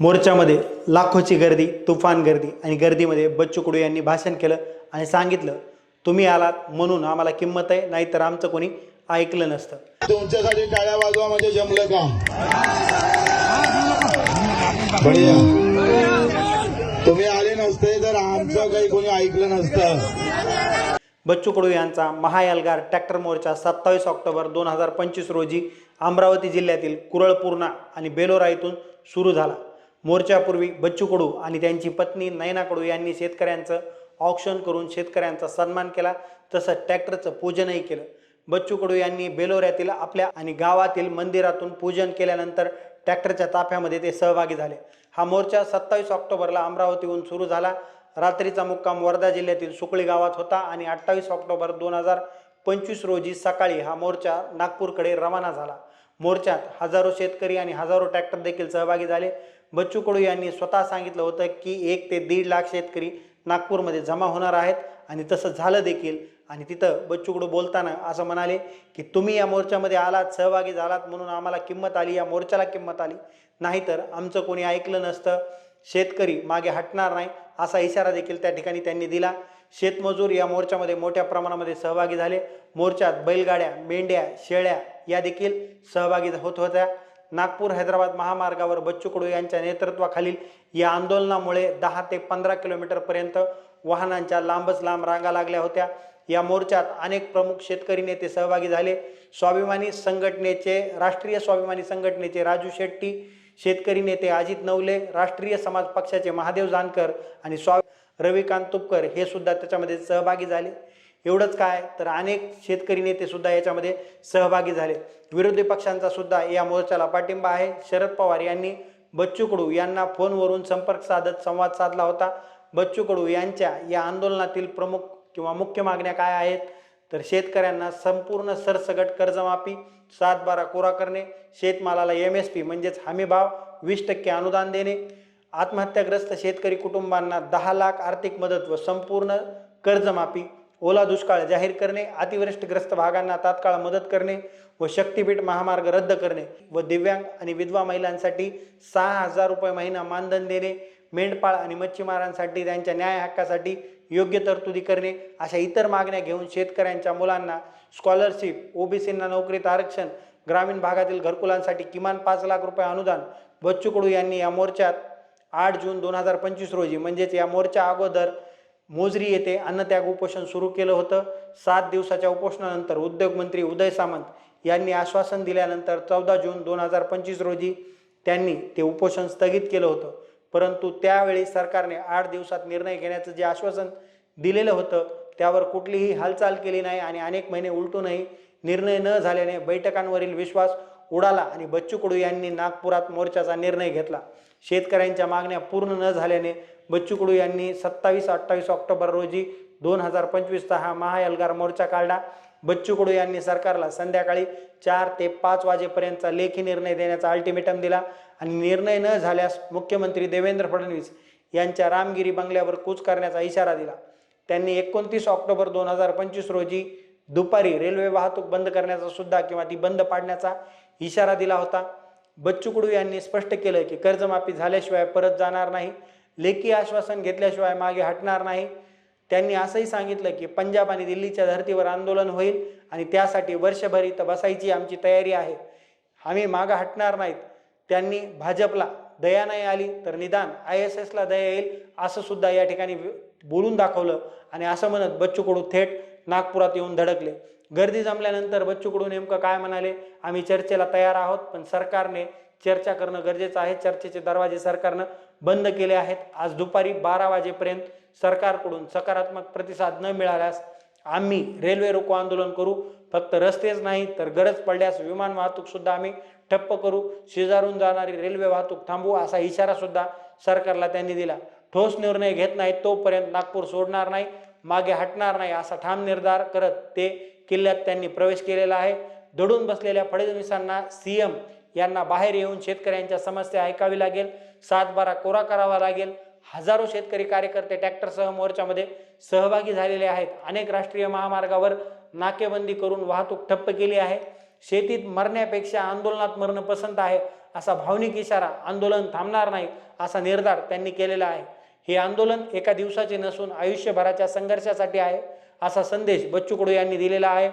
मोर्चामध्ये लाखोची गर्दी तुफान गर्दी आणि गर्दीमध्ये बच्चू कडू यांनी भाषण केलं आणि सांगितलं तुम्ही आलात म्हणून आम्हाला किंमत आहे नाहीतर आमचं कोणी ऐकलं नसतं. तुमच्यासाठी टाळ्या वाजवा म्हणजे जमलं काम बढिया. तुम्ही आले नसते तर आमचं काही कोणी ऐकलं नसतं. बच्चू कडू यांचा महायलगार ट्रॅक्टर मोर्चा सत्तावीस ऑक्टोबर दोन हजार पंचवीस रोजी अमरावती जिल्ह्यातील कुरळपूर्णा आणि बेलोरा येथून सुरू झाला. मोर्चापूर्वी बच्चू कडू आणि त्यांची पत्नी नयना कडू यांनी शेतकऱ्यांचं ऑक्शन करून शेतकऱ्यांचा सन्मान केला. तसंच ट्रॅक्टरचं पूजनही केलं. बच्चू कडू यांनी बेलोऱ्यातील आपल्या आणि गावातील मंदिरातून पूजन केल्यानंतर ट्रॅक्टरच्या ताफ्यामध्ये ते सहभागी झाले. हा मोर्चा सत्तावीस ऑक्टोबरला अमरावतीहून सुरू झाला. रात्रीचा मुक्काम वर्धा जिल्ह्यातील सुकळी गावात होता आणि अठ्ठावीस ऑक्टोबर दोन हजार पंचवीस रोजी सकाळी हा मोर्चा नागपूरकडे रवाना झाला. मोर्चात हजारो शेतकरी आणि हजारो ट्रॅक्टर देखील सहभागी झाले. बच्चू कडू यांनी स्वतः सांगितलं होतं की एक ते दीड लाख शेतकरी नागपूरमध्ये जमा होणार आहेत आणि तसं झालं देखील. आणि तिथं बच्चू कडू बोलताना असं म्हणाले की तुम्ही या मोर्चामध्ये आलात सहभागी झालात म्हणून आम्हाला किंमत आली या मोर्चाला किंमत आली. नाहीतर आमचं कोणी ऐकलं नसतं. शेतकरी मागे हटणार नाही असा इशारा देखील त्या ठिकाणी त्यांनी दिला. शेतमजूर या मोर्चामध्ये मोठ्या प्रमाणामध्ये सहभागी झाले. मोर्चात बैलगाड्या मेंढ्या शेळ्या या देखील सहभागी होत होत्या. नागपूर हैदराबाद महामार्गावर बच्चू कडू यांच्या नेतृत्वाखालील या आंदोलनामुळे दहा ते पंधरा किलोमीटरपर्यंत वाहनांच्या लांबच लांब रांगा लागल्या होत्या. या मोर्चात अनेक प्रमुख शेतकरी नेते सहभागी झाले. स्वाभिमानी संघटनेचे राष्ट्रीय स्वाभिमानी संघटनेचे राजू शेट्टी शेतकरी नेते अजित नवले राष्ट्रीय समाज पक्षाचे महादेव जानकर आणि स्वा रविकांत तुपकर हे सुद्धा त्याच्यामध्ये सहभागी झाले. एवढंच काय तर अनेक शेतकरी नेते सुद्धा याच्यामध्ये सहभागी झाले. विरोधी पक्षांचा सुद्धा या मोर्चाला पाठिंबा आहे. शरद पवार यांनी बच्चू कडू यांना फोनवरून संपर्क साधत संवाद साधला होता. बच्चू कडू यांच्या या आंदोलनातील प्रमुख किंवा मुख्य मागण्या काय आहेत? तर शेतकऱ्यांना संपूर्ण सरसगट कर्जमाफी सात बारा कोरा करणे शेतमालाला एम एस पी म्हणजेच हमीभाव वीस टक्के अनुदान देणे आत्महत्याग्रस्त शेतकरी कुटुंबांना दहा लाख आर्थिक मदत व संपूर्ण कर्जमाफी ओला दुष्काळ जाहीर करणे अतिवृष्टग्रस्त भागांना तात्काळ मदत करणे व शक्तीपीठ महामार्ग रद्द करणे व दिव्यांग आणि विधवा महिलांसाठी सहा हजार रुपये महिना मानधन देणे मेंढपाळ आणि मच्छीमारांसाठी त्यांच्या न्याय हक्कासाठी योग्य तरतुदी करणे अशा इतर मागण्या घेऊन शेतकऱ्यांच्या मुलांना स्कॉलरशिप ओबीसींना नोकरीत आरक्षण ग्रामीण भागातील घरकुलांसाठी किमान पाच लाख रुपये अनुदान बच्चू कडू यांनी या मोर्चात आठ जून दोन हजार पंचवीस रोजी म्हणजेच या मोर्चा अगोदर मोजरी येथे अन्नत्याग उपोषण सुरू केलं होतं. सात दिवसाच्या उपोषणानंतर उद्योगमंत्री उदय सामंत यांनी आश्वासन दिल्यानंतर चौदा जून दोन हजार पंचवीस रोजी त्यांनी ते उपोषण स्थगित केलं होतं. परंतु त्यावेळी सरकारने आठ दिवसात निर्णय घेण्याचं जे आश्वासन दिलेलं होतं त्यावर कुठलीही हालचाल केली नाही आणि अनेक महिने उलटूनही निर्णय न झाल्याने बैठकांवरील विश्वास उडाला आणि बच्चू कडू यांनी नागपुरात मोर्चाचा निर्णय घेतला. शेतकऱ्यांच्या मागण्या पूर्ण न झाल्याने बच्चू कडू यांनी सत्तावीस अठ्ठावीस ऑक्टोबर रोजी दोन हजार पंचवीसचा हा महाएल्गार मोर्चा काढला. बच्चू कडू यांनी सरकारला संध्याकाळी चार ते पाच वाजेपर्यंतचा लेखी निर्णय देण्याचा अल्टिमेटम दिला. आणि निर्णय न झाल्यास मुख्यमंत्री देवेंद्र फडणवीस यांच्या रामगिरी बंगल्यावर कूच करण्याचा इशारा दिला. त्यांनी एकोणतीस ऑक्टोबर दोन हजार पंचवीस रोजी दुपारी रेल्वे वाहतूक बंद करण्याचा सुद्धा किंवा ती बंद पाडण्याचा इशारा दिला होता. बच्चू कडू यांनी स्पष्ट केलं की कर्जमाफी झाल्याशिवाय परत जाणार नाही. लेखी आश्वासन घेतल्याशिवाय मागे हटणार नाही. त्यांनी असंही सांगितलं की पंजाब आणि दिल्लीच्या धर्तीवर आंदोलन होईल आणि त्यासाठी वर्षभर इथं बसायची आमची तयारी आहे. आम्ही मागं हटणार नाहीत. त्यांनी भाजपला दया नाही आली तर निदान आय एस एसला दया येईल असं सुद्धा या ठिकाणी बोलून दाखवलं. आणि असं म्हणत बच्चू कडू थेट नागपुरात येऊन धडकले. गर्दी जमल्यानंतर बच्चू कडू नेमकं काय म्हणाले? आम्ही चर्चेला तयार आहोत पण सरकारने चर्चा करणं गरजेचं आहे. चर्चेचे दरवाजे सरकारनं बंद केले आहेत. आज दुपारी बारा वाजेपर्यंत सरकारकडून सकारात्मक प्रतिसाद न मिळाल्यास आम्ही रेल्वे रोको आंदोलन करू. फक्त रस्तेच नाही तर गरज पडल्यास विमान वाहतूक सुद्धा आम्ही ठप्प करू. शेजारून जाणारी रेल्वे वाहतूक थांबवू असा इशारा सुद्धा सरकारला त्यांनी दिला. ठोस निर्णय घेत नाही तोपर्यंत नागपूर सोडणार नाही मागे हटणार नाही असा ठाम निर्धार करत ते किल्ल्यात त्यांनी प्रवेश केलेला आहे. दडून बसलेल्या फडणवीसांना सीएम यांना बाहेर येऊन शेतकऱ्यांच्या समस्या ऐकावी लागेल. सातबारा कोरा करावा लागेल. हजारो शेतकरी कार्यकर्ते ट्रॅक्टरसह मोर्चामध्ये सहभागी झालेले आहेत. अनेक राष्ट्रीय महामार्गावर नाकेबंदी करून वाहतूक ठप्प केली आहे. शेतीत मरण्यापेक्षा आंदोलनात मरणं पसंत आहे असा भावनिक इशारा आंदोलन थांबणार नाही असा निर्धार त्यांनी केलेला आहे. हे आंदोलन एका दिवसाचे नसून आयुष्यभराच्या संघर्षासाठी आहे असा संदेश बच्चू कडू यांनी दिलेला आहे.